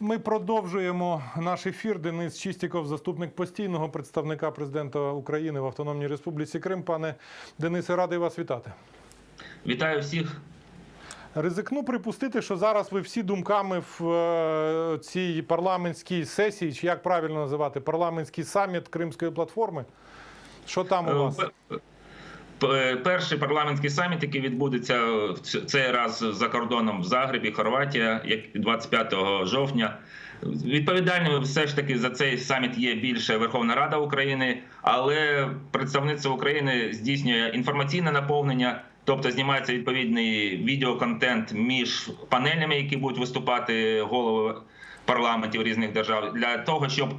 Ми продовжуємо наш ефір. Денис Чистіков, заступник постійного представника президента України в Автономній Республіці Крим. Пане Денисе, радий вас вітати. Вітаю всіх. Ризикну припустити, що зараз ви всі думками в е, цій парламентській сесії, чи як правильно називати, парламентський саміт Кримської платформи. Що там у вас? П- Перший парламентський саміт, який відбудеться цей раз за кордоном в Загребі, Хорватія, як 25 жовтня. Відповідальними все ж таки за цей саміт є більше Верховна Рада України, але представництво України здійснює інформаційне наповнення, тобто знімається відповідний відеоконтент між панелями, які будуть виступати голови парламентів різних держав, для того, щоб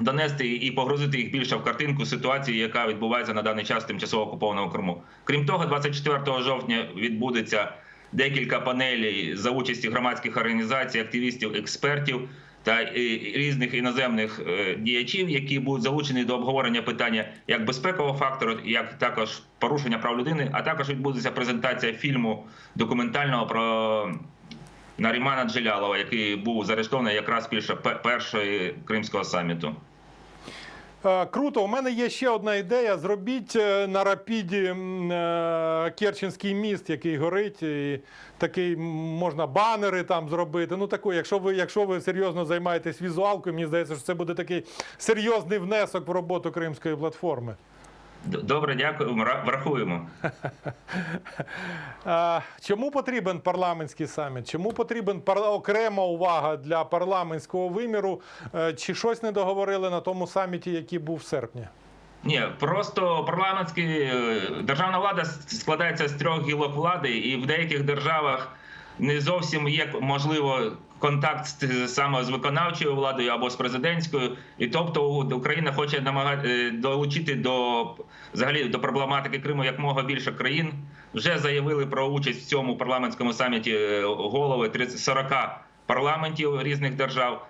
донести і погрузити їх більше в картинку ситуації, яка відбувається на даний час тимчасово окупованому Криму. Крім того, 24 жовтня відбудеться декілька панелей за участі громадських організацій, активістів, експертів та е, різних іноземних е, діячів, які будуть залучені до обговорення питання як безпекового фактору, як також порушення прав людини, а також відбудеться презентація фільму документального про Нарімана Джелялова, який був заарештований якраз після пе- першої кримського саміту. Е, Круто, у мене є ще одна ідея. Зробіть е, на рапіді е, Керченський міст, який горить, і такий можна банери там зробити. Ну таку, якщо ви, якщо ви серйозно займаєтесь візуалкою, мені здається, що це буде такий серйозний внесок в роботу Кримської платформи. Добре, дякую. Врахуємо. Чому потрібен парламентський саміт? Чому потрібен окрема увага для парламентського виміру? Е, Чи щось не договорили на тому саміті, який був в серпні? Ні, просто парламентський е, державна влада складається з трьох гілок влади, і в деяких державах не зовсім є можливо контакт саме з виконавчою владою або з президентською. І тобто Україна хоче намагати долучити до взагалі до проблематики Криму якомога більше країн. Вже заявили про участь в цьому парламентському саміті е, голови 30 40 парламентів різних держав.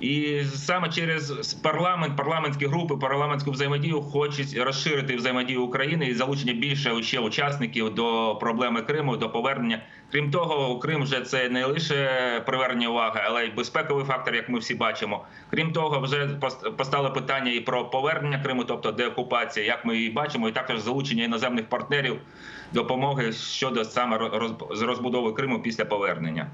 І саме через парламент, парламентські групи, парламентську взаємодію хочуть розширити взаємодію України і залучення більше ще учасників до проблеми Криму, до повернення. Крім того, Крим вже це не лише привернення уваги, але й безпековий фактор, як ми всі бачимо. Крім того, вже пос- постало питання і про повернення Криму, тобто деокупація, як ми її бачимо, і також залучення іноземних партнерів допомоги щодо саме розбудови Криму після повернення.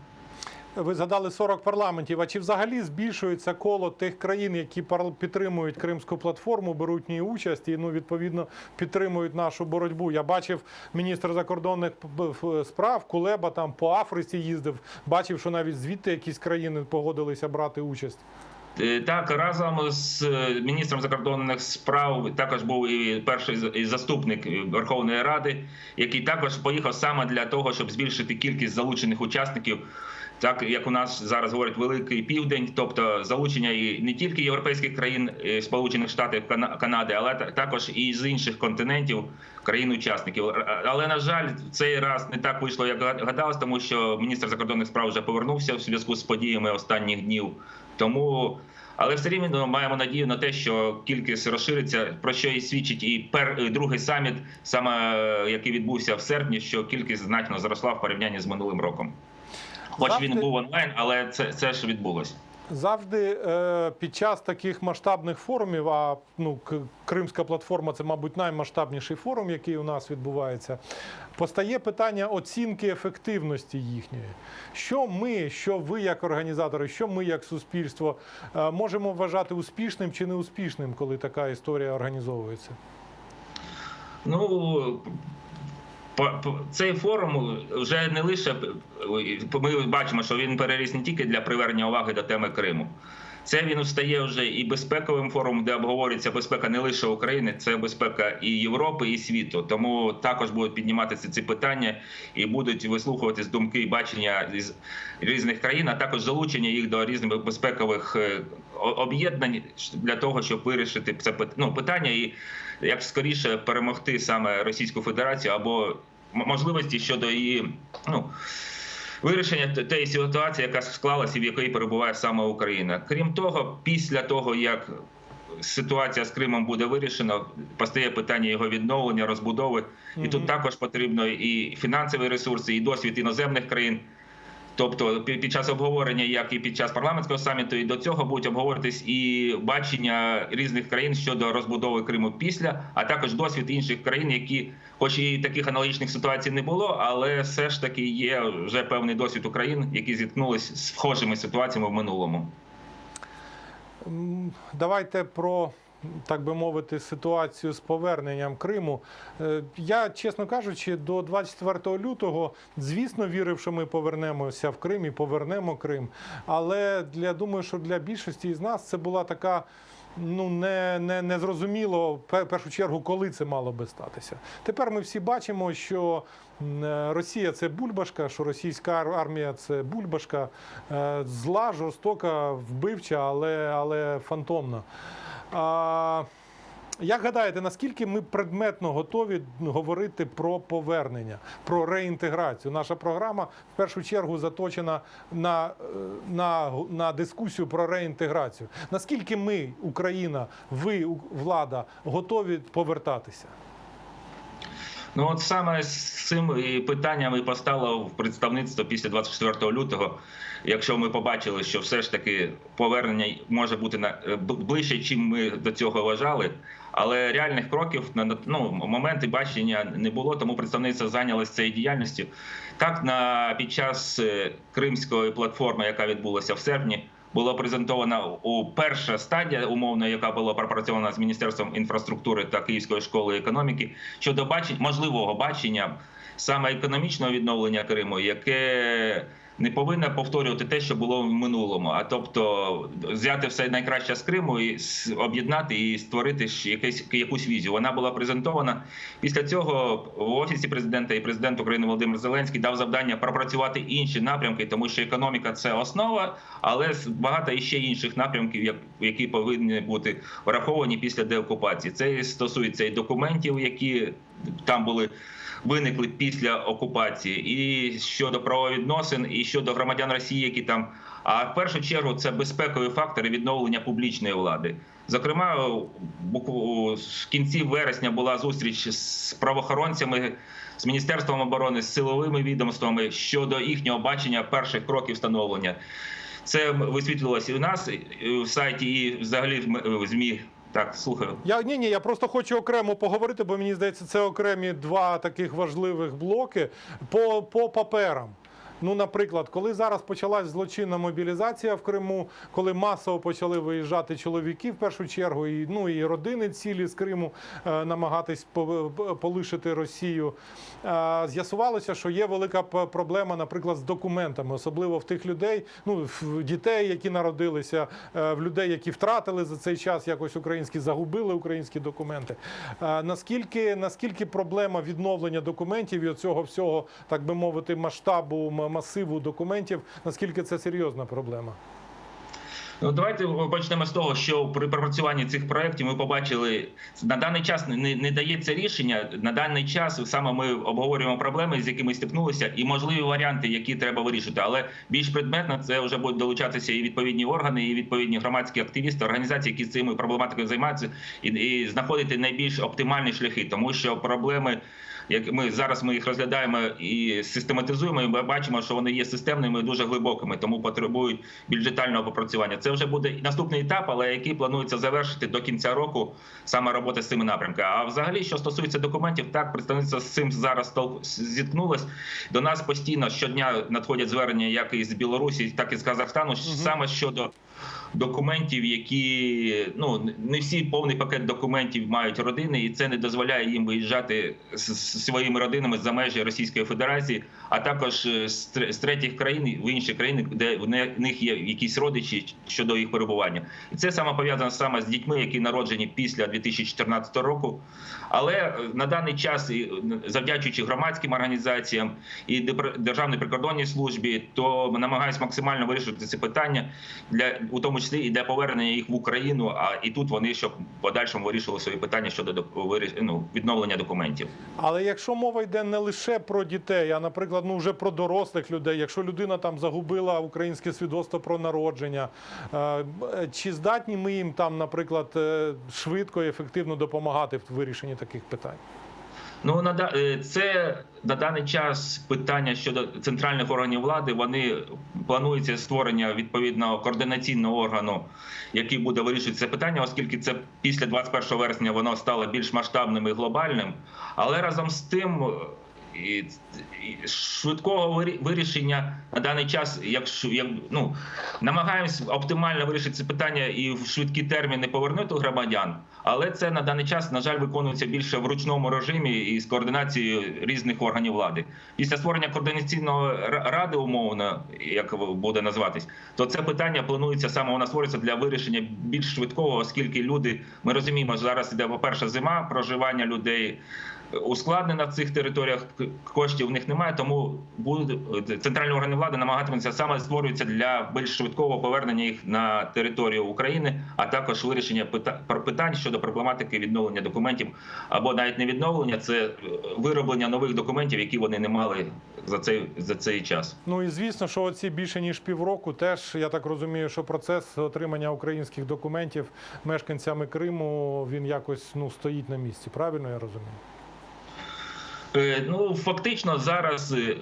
Ви згадали 40 парламентів. А чи взагалі збільшується коло тих країн, які підтримують Кримську платформу, беруть в ній участь і ну відповідно підтримують нашу боротьбу? Я бачив міністр закордонних справ Кулеба там по Африці їздив. Бачив, що навіть звідти якісь країни погодилися брати участь. Е, Так, разом з е, міністром закордонних справ також був і перший заступник Верховної Ради, який також поїхав саме для того, щоб збільшити кількість залучених учасників. Так як у нас зараз говорять великий південь, тобто залучення і не тільки європейських країн, е, Сполучених Штатів Кана- Канади, але та- також і з інших континентів країн-учасників. Але на жаль, цей раз не так вийшло, як гадалось, тому що міністр закордонних справ вже повернувся в зв'язку з подіями останніх днів. Тому, але все рівно маємо надію на те, що кількість розшириться, про що і свідчить і пер другий саміт, саме е, який відбувся в серпні, що кількість значно зросла в порівнянні з минулим роком. Хоч він був онлайн, але це, це ж відбулось. Завжди е, під час таких масштабних форумів, а ну Кримська платформа це, мабуть, наймасштабніший форум, який у нас відбувається. Постає питання оцінки ефективності їхньої. Що ми, що ви як організатори, що ми як суспільство е, можемо вважати успішним чи неуспішним, коли така історія організовується? Ну цей форум вже не лише ми бачимо, що він переріс не тільки для привернення уваги до теми Криму. Це він стає вже і безпековим форумом, де обговорюється безпека не лише України, це безпека і Європи, і світу. Тому також будуть підніматися ці питання і будуть вислухуватись думки і бачення з різних країн, а також залучення їх до різних безпекових е, об'єднань для того, щоб вирішити це ну, питання і як скоріше перемогти саме Російську Федерацію або можливості щодо її ну. Вирішення тієї ситуації, яка склалася, в якій перебуває саме Україна. Крім того, після того як ситуація з Кримом буде вирішена, постає питання його відновлення, розбудови, і тут також потрібно і фінансові ресурси, і досвід іноземних країн. Тобто під час обговорення, як і під час парламентського саміту, і до цього будуть обговорюватись і бачення різних країн щодо розбудови Криму після, а також досвід інших країн, які, хоч і таких аналогічних ситуацій не було, але все ж таки є вже певний досвід України, які зіткнулись з схожими ситуаціями в минулому. Давайте про. Так би мовити, ситуацію з поверненням Криму. Е, Я, чесно кажучи, до 24 лютого, звісно, вірив, що ми повернемося в Крим і повернемо Крим. Але для думаю, що для більшості з нас це була така. Ну, не, не, не зрозуміло в першу чергу, коли це мало би статися. Тепер ми всі бачимо, що е, Росія це бульбашка, що російська армія це бульбашка, е, зла, жорстока, вбивча, але, але фантомна. А, як гадаєте, наскільки ми предметно готові говорити про повернення, про реінтеграцію? Наша програма в першу чергу заточена на, е, на, на дискусію про реінтеграцію. Наскільки ми, Україна, ви, влада, готові повертатися? Ну от саме з цим питанням і постало в представництво після 24 лютого. Якщо ми побачили, що все ж таки повернення може бути на е, ближче, чим ми до цього вважали. Але реальних кроків на ну, моменти бачення не було, тому представництво зайнялося цією діяльністю. Так, на під час е, кримської платформи, яка відбулася в серпні, було презентована у перша стадія, умовно, яка була пропрацьована з міністерством інфраструктури та Київської школи економіки щодо бачень можливого бачення саме економічного відновлення Криму, яке не повинно повторювати те, що було в минулому, а тобто взяти все найкраще з Криму і об'єднати і створити якесь якусь візію. Вона була презентована. Після цього в офісі президента і президент України Володимир Зеленський дав завдання пропрацювати інші напрямки, тому що економіка це основа, але багато іще інших напрямків, як- які повинні бути враховані після деокупації. Це стосується і документів, які там були виникли після окупації, і щодо правовідносин, і щодо громадян Росії, які там. А в першу чергу це безпекові фактори відновлення публічної влади. Зокрема, в кінці вересня була зустріч з правоохоронцями, з міністерством оборони, з силовими відомствами щодо їхнього бачення перших кроків встановлення. Це висвітлювалося і у нас і в сайті, і взагалі в змі. Так, слухаю. Я ні, ні, я просто хочу окремо поговорити, бо мені здається, це окремі два таких важливих блоки по, по паперам. Ну, наприклад, коли зараз почалась злочинна мобілізація в Криму, коли масово почали виїжджати чоловіки в першу чергу, і ну і родини цілі з Криму е, намагатись по- по- полишити Росію. Е, з'ясувалося, що є велика проблема, наприклад, з документами, особливо в тих людей, ну в дітей, які народилися, е, в людей, які втратили за цей час якось українські, загубили українські документи. Наскільки наскільки проблема відновлення документів і цього всього, так би мовити, масштабу масиву документів, наскільки це серйозна проблема? Ну, давайте почнемо з того, що при пропрацюванні цих проєктів ми побачили на даний час не, не дається рішення. На даний час саме ми обговорюємо проблеми, з якими стикнулися, і можливі варіанти, які треба вирішити. Але більш предметно це вже будуть долучатися і відповідні органи, і відповідні громадські активісти, організації, які цими проблематикою займаються, і, і знаходити найбільш оптимальні шляхи, тому що проблеми. Як ми зараз ми їх розглядаємо і систематизуємо, і ми бачимо, що вони є системними, і дуже глибокими, тому потребують більш детального попрацювання. Це вже буде наступний етап, але який планується завершити до кінця року саме робота з цими напрямками. А взагалі, що стосується документів, так представництво з цим зараз зіткнулось. До нас постійно щодня надходять звернення, як із Білорусі, так і з Казахстану, саме щодо документів, які ну не всі повний пакет документів мають родини, і це не дозволяє їм виїжджати з своїми родинами за межі Російської Федерації, а також е, з третіх країн в інші країни, де в них є якісь родичі щодо їх перебування. І це саме пов'язано саме з дітьми, які народжені після 2014 року. Але е, на даний час, завдячуючи громадським організаціям і Державній прикордонній службі, то ми намагаємось максимально вирішити це питання для у тому числі і для повернення їх в Україну. А і тут вони щоб в подальшому вирішили свої питання щодо ну, відновлення документів. Але якщо мова йде не лише про дітей, а наприклад, ну вже про дорослих людей, якщо людина там загубила українське свідоцтво про народження, е, чи здатні ми їм там, наприклад, е, швидко і ефективно допомагати в вирішенні таких питань? Ну на е, це на даний час питання щодо центральних органів влади. Вони планується створення відповідного координаційного органу, який буде вирішувати це питання, оскільки це після 21 вересня воно стало більш масштабним і глобальним. Але разом з тим. І, і швидкого вирі- вирішення на даний час, якщо як ну намагаємось оптимально вирішити це питання і в швидкі терміни повернути громадян, але це на даний час, на жаль, виконується більше в ручному режимі і з координацією різних органів влади. Після створення координаційного ради, умовно, як буде називатись, то це питання планується саме вона створюється для вирішення більш швидкого, оскільки люди ми розуміємо, що зараз іде по перше зима, проживання людей ускладнена в цих територіях. Коштів в них немає, тому буде центральні органи влади намагатимуться саме створюються для більш швидкого повернення їх на територію України, а також вирішення пита- питань щодо проблематики відновлення документів або навіть не відновлення, це е, вироблення нових документів, які вони не мали за цей за цей час. Ну і звісно, що оці більше ніж півроку, теж я так розумію, що процес отримання українських документів мешканцями Криму він якось ну стоїть на місці. Правильно я розумію? Е, Ну фактично зараз е,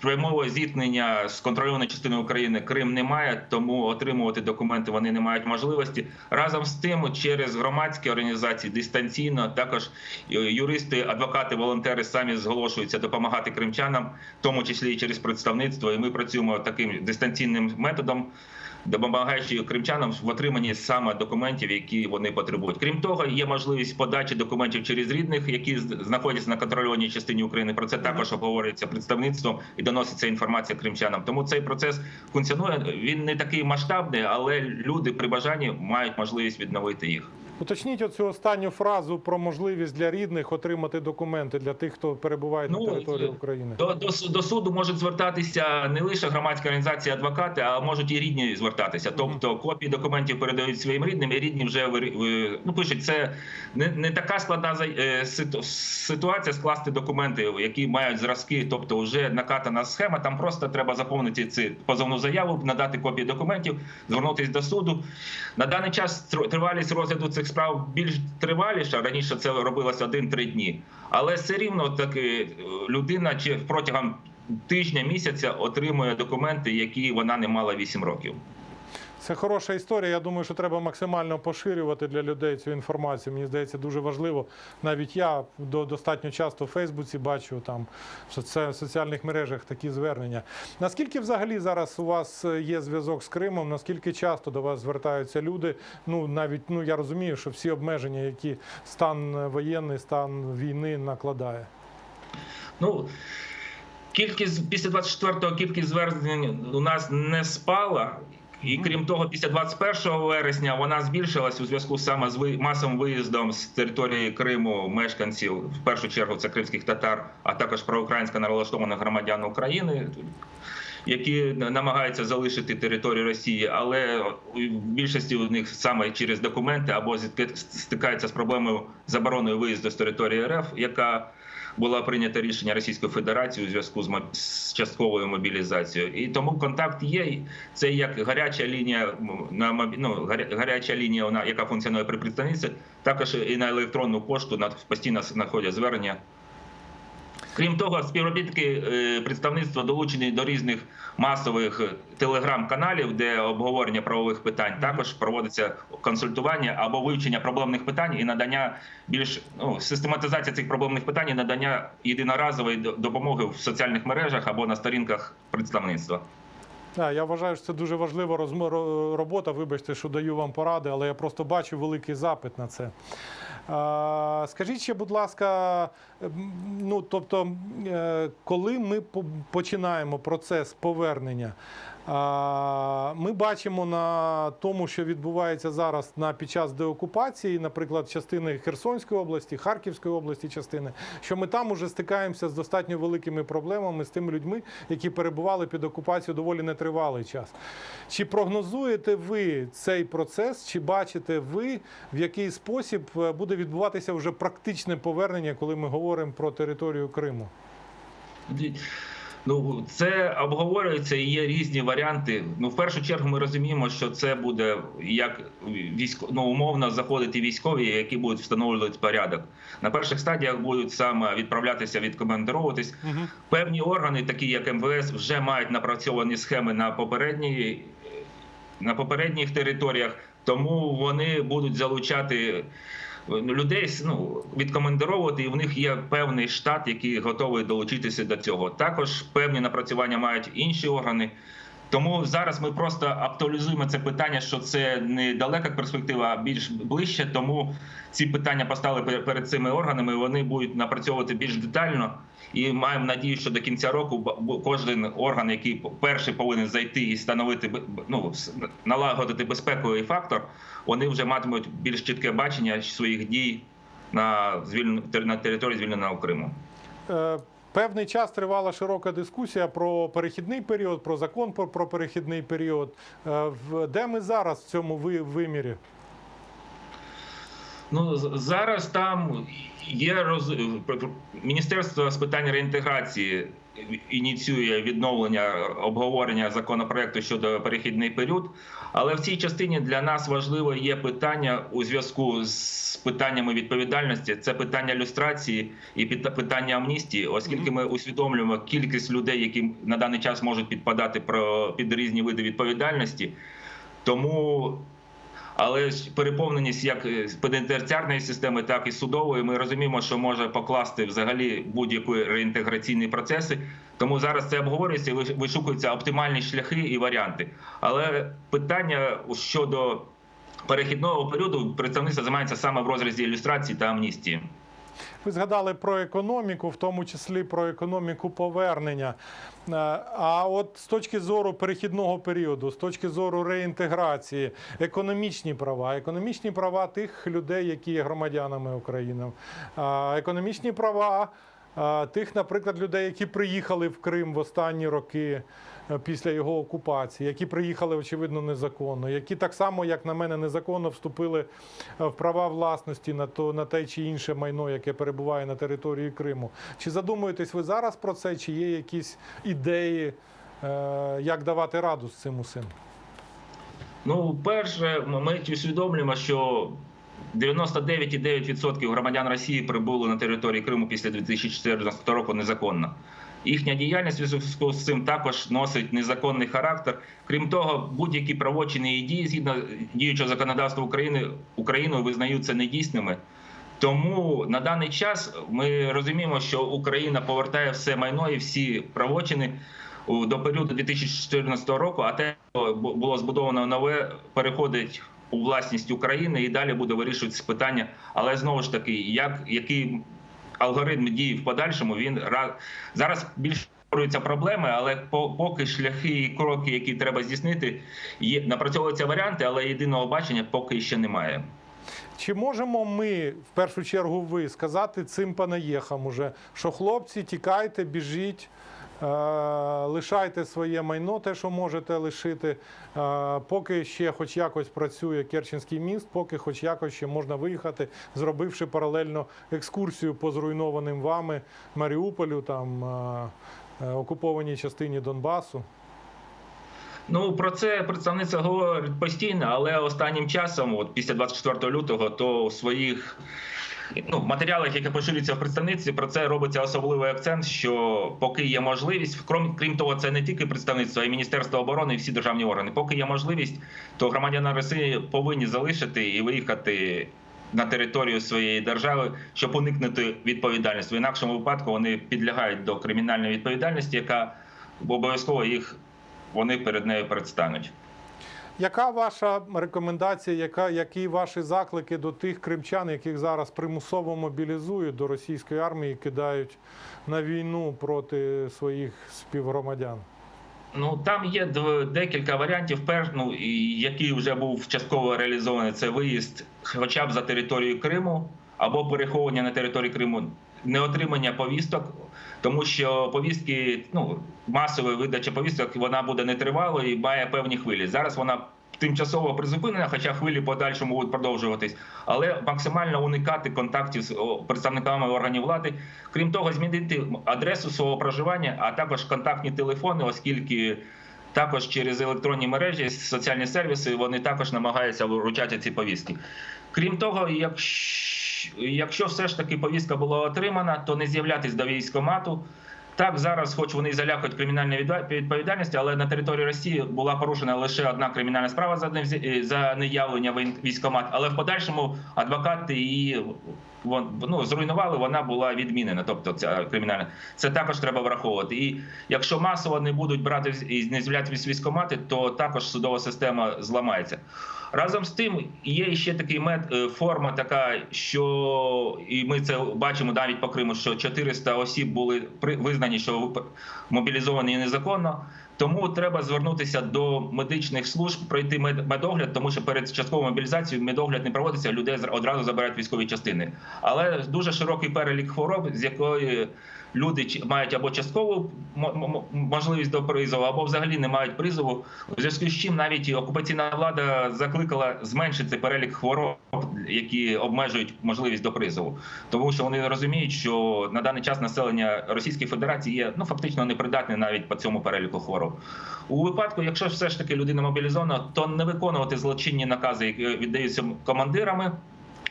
прямого зіткнення з контрольованою частиною України Крим немає, тому отримувати документи вони не мають можливості. Разом з тим, через громадські організації дистанційно також е, юристи, адвокати, волонтери самі зголошуються допомагати кримчанам, в тому числі і через представництво. І ми працюємо таким дистанційним методом. Допомагаючи кримчанам в отриманні саме документів, які вони потребують. Крім того, є можливість подачі документів через рідних, які знаходяться на контрольованій частині України. Про це також обговорюється представництвом і доноситься інформація кримчанам. Тому цей процес функціонує. Він не такий масштабний, але люди при бажанні мають можливість відновити їх. Уточніть оцю останню фразу про можливість для рідних отримати документи для тих, хто перебуває Ну, на території України. До, до, до суду можуть звертатися не лише громадські організації, адвокати, а можуть і рідні звертатися. Тобто копії документів передають своїм рідним, і рідні вже ну, пишуть, це не, не така складна е, ситу- ситуація скласти документи, які мають зразки, тобто вже накатана схема. Там просто треба заповнити цю позовну заяву, надати копії документів, звернутися до суду. На даний час тривалість розгляду цих справ більш триваліша. Раніше це робилося один-три дні. Але все рівно таки е, людина чи протягом тижня місяця отримує документи, які вона не мала 8 років. Це хороша історія. Я думаю, що треба максимально поширювати для людей цю інформацію. Мені здається, дуже важливо. Навіть я достатньо часто в Фейсбуці бачу там в соціальних мережах такі звернення. Наскільки взагалі зараз у вас е, є зв'язок з Кримом? Наскільки часто до вас звертаються люди? Ну навіть ну я розумію, що всі обмеження, які стан воєнний, стан війни накладає. Ну кількість після 24-го кількість звернень у нас не спала. І крім того, після 21 вересня вона збільшилась у зв'язку саме з ви- масовим виїздом з території Криму мешканців, в першу чергу це кримських татар, а також проукраїнсько налаштованих громадян України, які намагаються залишити територію Росії, але в більшості з них саме через документи або стикаються з проблемою забороною виїзду з території РФ, яка була прийнята рішення Російської Федерації у зв'язку з частковою мобілізацією, і тому контакт є. Це як гаряча лінія на ну, гаря- гаряча лінія, вона яка функціонує при представництві, також і на електронну пошту на постійно знаходять звернення. Крім того, співробітники е, представництва долучені до різних масових е, телеграм-каналів, де обговорення правових питань також проводиться консультування або вивчення проблемних питань і надання більш ну, систематизація цих проблемних питань і надання єдиноразової допомоги в соціальних мережах або на сторінках представництва. Я вважаю, що це дуже важлива робота. Вибачте, що даю вам поради, але я просто бачу великий запит на це. Скажіть ще, будь ласка, ну тобто, е, коли ми починаємо процес повернення, ми бачимо на тому, що відбувається зараз на під час деокупації, наприклад, частини Херсонської області, Харківської області, частини, що ми там уже стикаємося з достатньо великими проблемами з тими людьми, які перебували під окупацією доволі нетривалий час. Чи прогнозуєте ви цей процес, чи бачите ви, в який спосіб е, буде відбуватися вже практичне повернення, коли ми говоримо про територію Криму? Ну, це обговорюється і є різні варіанти. Ну, в першу чергу, ми розуміємо, що це буде як військо, ну, умовно заходити військові, які будуть встановлювати порядок. На перших стадіях будуть саме відправлятися, відкомандировуватись. Угу. Певні органи, такі як МВС, вже мають напрацьовані схеми на попередній на попередніх територіях, тому вони будуть залучати людей ну, відкомендовувати, і в них є певний штат, який готовий долучитися до цього. Також певні напрацювання мають інші органи. Тому зараз ми просто актуалізуємо це питання, що це не далека перспектива, а більш ближче. Тому ці питання поставили перед цими органами. Вони будуть напрацьовувати більш детально. І маємо надію, що до кінця року кожен орган, який перший повинен зайти і встановити ну, налагодити безпековий фактор, вони вже матимуть більш чітке бачення своїх дій на на території звільненого Криму. Певний час тривала широка дискусія про перехідний період, про закон про, про перехідний період. Е, Де ми зараз в цьому вимірі? Ну зараз там є роз... Міністерство з питань реінтеграції ініціює відновлення обговорення законопроекту щодо перехідний період. Але в цій частині для нас важливо є питання у зв'язку з питаннями відповідальності. Це питання люстрації і питання амністії, оскільки ми усвідомлюємо кількість людей, які на даний час можуть підпадати про під різні види відповідальності. Тому але переповненість як пенітенціарної системи, так і судової. Ми розуміємо, що може покласти взагалі будь-які реінтеграційні процеси. Тому зараз це обговорюється і вишукуються оптимальні шляхи і варіанти. Але питання щодо перехідного періоду представництво займається саме в розрізі ілюстрації та амністії. Ви згадали про економіку, в тому числі про економіку повернення. Е, а от з точки зору перехідного періоду, з точки зору реінтеграції, економічні права, економічні права тих людей, які є громадянами України, економічні права тих, наприклад, людей, які приїхали в Крим в останні роки. Е, після його окупації, які приїхали очевидно незаконно, які так само, як на мене, незаконно вступили е, в права власності на то на те чи інше майно, яке перебуває на території Криму. Чи задумуєтесь ви зараз про це? Чи є якісь ідеї, е, як давати раду з цим усім? Ну, перше, ми усвідомлюємо, що 99,9% громадян Росії прибули на території Криму після 2014 року незаконно. Їхня діяльність у зв'язку з цим також носить незаконний характер. Крім того, будь-які правочини і дії згідно діючого законодавства України Україною визнаються недійсними. Тому на даний час ми розуміємо, що Україна повертає все майно і всі правочини до періоду 2014 року. А те, що було збудовано нове, переходить у власність України і далі буде вирішуватися питання. Але знову ж таки, як який алгоритм дії в подальшому він зараз більш створюються проблеми, але поки шляхи і кроки, які треба здійснити, є напрацьовуються варіанти, але єдиного бачення поки ще немає. Чи можемо ми в першу чергу ви сказати цим панаєхам уже, що хлопці, тікайте, біжіть? Е, лишайте своє майно, те, що можете лишити, е, поки ще хоч якось працює Керченський міст, поки хоч якось ще можна виїхати, зробивши паралельно екскурсію по зруйнованим вами Маріуполю, там е, окупованій частині Донбасу. Ну про це представниця говорить постійно, але останнім часом, от після 24 лютого, то своїх ну, матеріалах, які поширюються в представництві, про це робиться особливий акцент. Що поки є можливість, крім крім того, це не тільки представництво, а й міністерство оборони і всі державні органи. Поки є можливість, то громадяни Росії повинні залишити і виїхати. На територію своєї держави, щоб уникнути відповідальності в інакшому випадку вони підлягають до кримінальної відповідальності, яка обов'язково їх вони перед нею предстануть. Яка ваша рекомендація, яка, які ваші заклики до тих кримчан, яких зараз примусово мобілізують до російської армії, кидають на війну проти своїх співгромадян? Ну там є декілька варіантів. Перш, ну, який вже був частково реалізований, це виїзд, хоча б за територію Криму, або переховування на території Криму, неотримання повісток, тому що повістки, ну масова видача повісток, вона буде нетривалою і має певні хвилі. Зараз вона тимчасово призупинена, хоча хвилі подальшому будуть продовжуватись, але максимально уникати контактів з представниками органів влади. Крім того, змінити адресу свого проживання, а також контактні телефони, оскільки також через електронні мережі, соціальні сервіси вони також намагаються вручати ці повістки. Крім того, якщо, якщо все ж таки повістка була отримана, то не з'являтись до військкомату. Так, зараз, хоч вони і залякують кримінальну відва- відповідальність, але на території Росії була порушена лише одна кримінальна справа за невзя- за неявлення в ін- військкомат, але в подальшому адвокати її ну, зруйнували, вона була відмінена. Тобто ця кримінальна. Це також треба враховувати. І якщо масово не будуть брати і не з'являтися військкомати, то також судова система зламається. Разом з тим, є ще такий мет е, форма, така, що і ми це бачимо навіть по Криму, що 400 осіб були визнані, що мобілізовані незаконно. Тому треба звернутися до медичних служб, пройти мед- медогляд, тому що перед частковою мобілізацією медогляд не проводиться, людей одразу забирають військові частини. Але дуже широкий перелік хвороб, з якої люди мають або часткову мо- мо- можливість до призову, або взагалі не мають призову. У зв'язку з чим навіть окупаційна влада закликала зменшити перелік хвороб, які обмежують можливість до призову, тому що вони розуміють, що на даний час населення Російської Федерації є ну фактично непридатне навіть по цьому переліку хвороб. У випадку, якщо все ж таки людина мобілізована, то не виконувати злочинні накази, які віддаються командирами.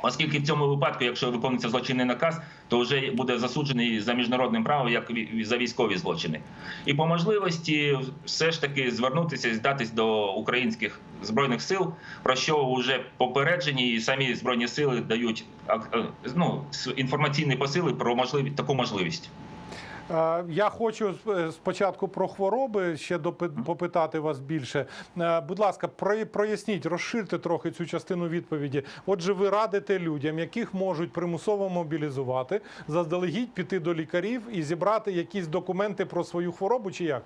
Оскільки в цьому випадку, якщо виконується злочинний наказ, то вже буде засуджений за міжнародним правом як за військові злочини. І по можливості все ж таки звернутися і здатись до українських збройних сил, про що вже попереджені, і самі збройні сили дають е, ну, інформаційні посили про можливість таку можливість. Е, Я хочу е, спочатку про хвороби ще попитати вас більше. Е, Будь ласка, проясніть, розширте трохи цю частину відповіді. Отже, ви радите людям, яких можуть примусово мобілізувати, заздалегідь піти до лікарів і зібрати якісь документи про свою хворобу, чи як?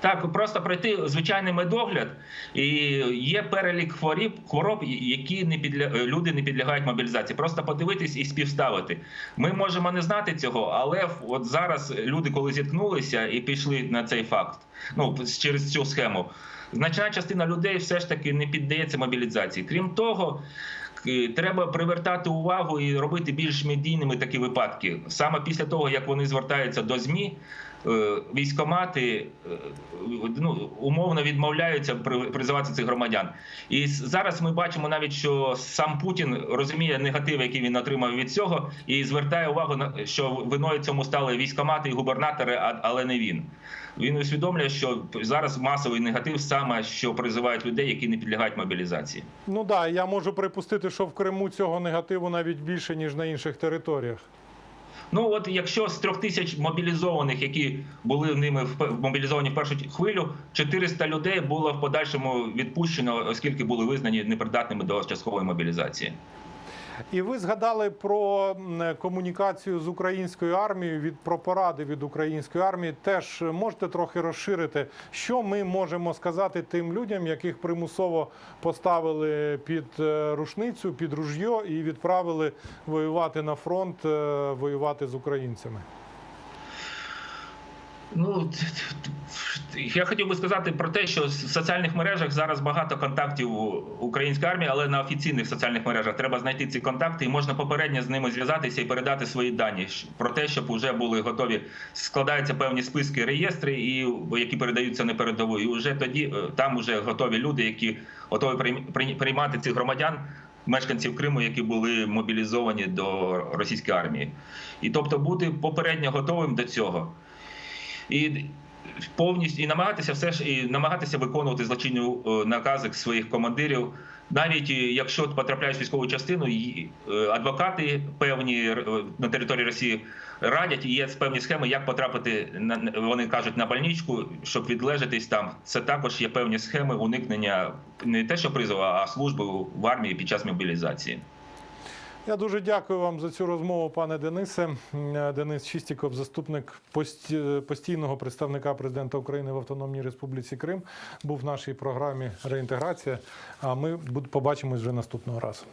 Так, просто пройти звичайний медогляд, і є перелік хворіб, хвороб, які не підля... люди не підлягають мобілізації. Просто подивитись і співставити. Ми можемо не знати цього, але от зараз люди, коли зіткнулися і пішли на цей факт, ну через цю схему, значна частина людей все ж таки не піддається мобілізації. Крім того. Треба привертати увагу і робити більш медійними такі випадки. Саме після того, як вони звертаються до ЗМІ, е, військомати е, ну, умовно відмовляються при- призивати цих громадян. І зараз ми бачимо навіть, що сам Путін розуміє негатив, який він отримав від цього, і звертає увагу на що виною цьому стали військомати і губернатори, але не він. Він усвідомлює, що зараз масовий негатив саме що призивають людей, які не підлягають мобілізації. Ну да, я можу припустити, що в Криму цього негативу навіть більше ніж на інших територіях. Ну от якщо з трьох тисяч мобілізованих, які були ними в мобілізовані в першу хвилю, 400 людей було в подальшому відпущено, оскільки були визнані непридатними до часткової мобілізації. І ви згадали про комунікацію з українською армією від про поради від української армії. Теж можете трохи розширити, що ми можемо сказати тим людям, яких примусово поставили під е, рушницю, під ружьо і відправили воювати на фронт, е, воювати з українцями. Ну я хотів би сказати про те, що в соціальних мережах зараз багато контактів української армії, але на офіційних соціальних мережах треба знайти ці контакти, і можна попередньо з ними зв'язатися і передати свої дані про те, щоб вже були готові. Складаються певні списки реєстри, і які передаються на передову. І вже тоді е, там вже готові люди, які готові прийм- прийм- приймати цих громадян. Мешканців Криму, які були мобілізовані до російської армії, і тобто бути попередньо готовим до цього і повністю і намагатися все ж і намагатися виконувати злочинні е, накази своїх командирів. Навіть е, якщо потрапляєш в військову частину, е, адвокати певні на території Росії радять є певні схеми, як потрапити вони кажуть на больничку, щоб відлежатись там. Це також є певні схеми уникнення не те, що призову, а служби в армії під час мобілізації. Я дуже дякую вам за цю розмову, пане Денисе. Денис Чистіков, заступник постійного представника президента України в Автономній Республіці Крим, був в нашій програмі реінтеграція. А ми побачимось вже наступного разу.